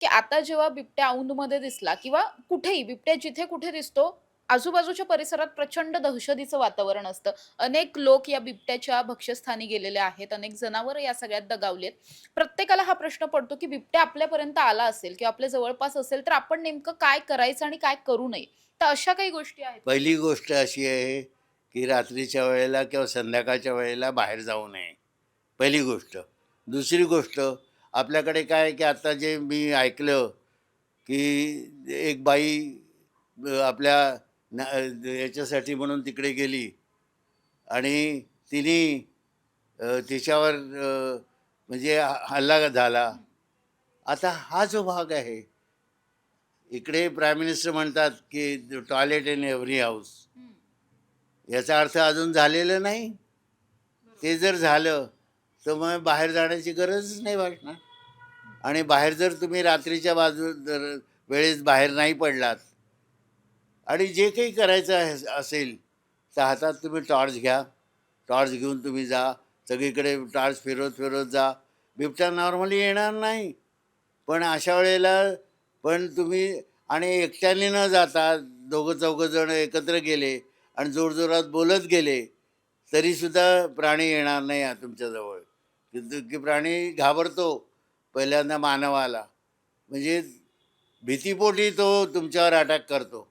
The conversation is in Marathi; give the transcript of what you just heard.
की आता जेव्हा बिबट्या औंधमध्ये दिसला किंवा कुठेही बिबट्या जिथे कुठे दिसतो आजूबाजूच्या परिसरात प्रचंड दहशतीचं वातावरण असतं. अनेक लोक या बिबट्याच्या भक्ष्यस्थानी गेलेले आहेत अनेक जनावर या सगळ्यात दगावलेत प्रत्येकाला हा प्रश्न पडतो की बिबट्या आपल्यापर्यंत आला असेल किंवा आपल्या जवळपास असेल तर आपण नेमकं काय करायचं आणि काय करू नये? तर अशा काही गोष्टी आहेत. पहिली गोष्ट अशी आहे की रात्रीच्या वेळेला किंवा संध्याकाळच्या वेळेला बाहेर जाऊ नये. पहिली गोष्ट. दुसरी गोष्ट आपल्याकडे काय आहे की आता जे मी ऐकलं की एक बाई आपल्या न याच्यासाठी म्हणून तिकडे गेली आणि तिने तिच्यावर म्हणजे हल्ला झाला. आता हा जो भाग आहे इकडे प्राईम मिनिस्टर म्हणतात की टॉयलेट इन एव्हरी हाऊस याचा अर्थ अजून झालेलं नाही. ते जर झालं तर मग बाहेर जाण्याची गरजच नाही वाटणार. आणि बाहेर जर तुम्ही रात्रीच्या बाजू जर वेळेस बाहेर नाही पडलात आणि जे काही करायचं आहे- असेल तर हातात तुम्ही टॉर्च घ्या. टॉर्च घेऊन तुम्ही जा. सगळीकडे टॉर्च फिरवत फिरवत जा. बिबट्या नॉर्मली येणार नाही. पण अशा वेळेला पण तुम्ही आणि एकट्याने न जाता दोघं चौघं जण एकत्र गेले आणि जोरजोरात बोलत गेले तरीसुद्धा प्राणी येणार नाही तुमच्याजवळ. की प्राणी घाबरतो पहिल्यांदा मानवाला. म्हणजे भीतीपोटी तो तुमच्यावर अटॅक करतो.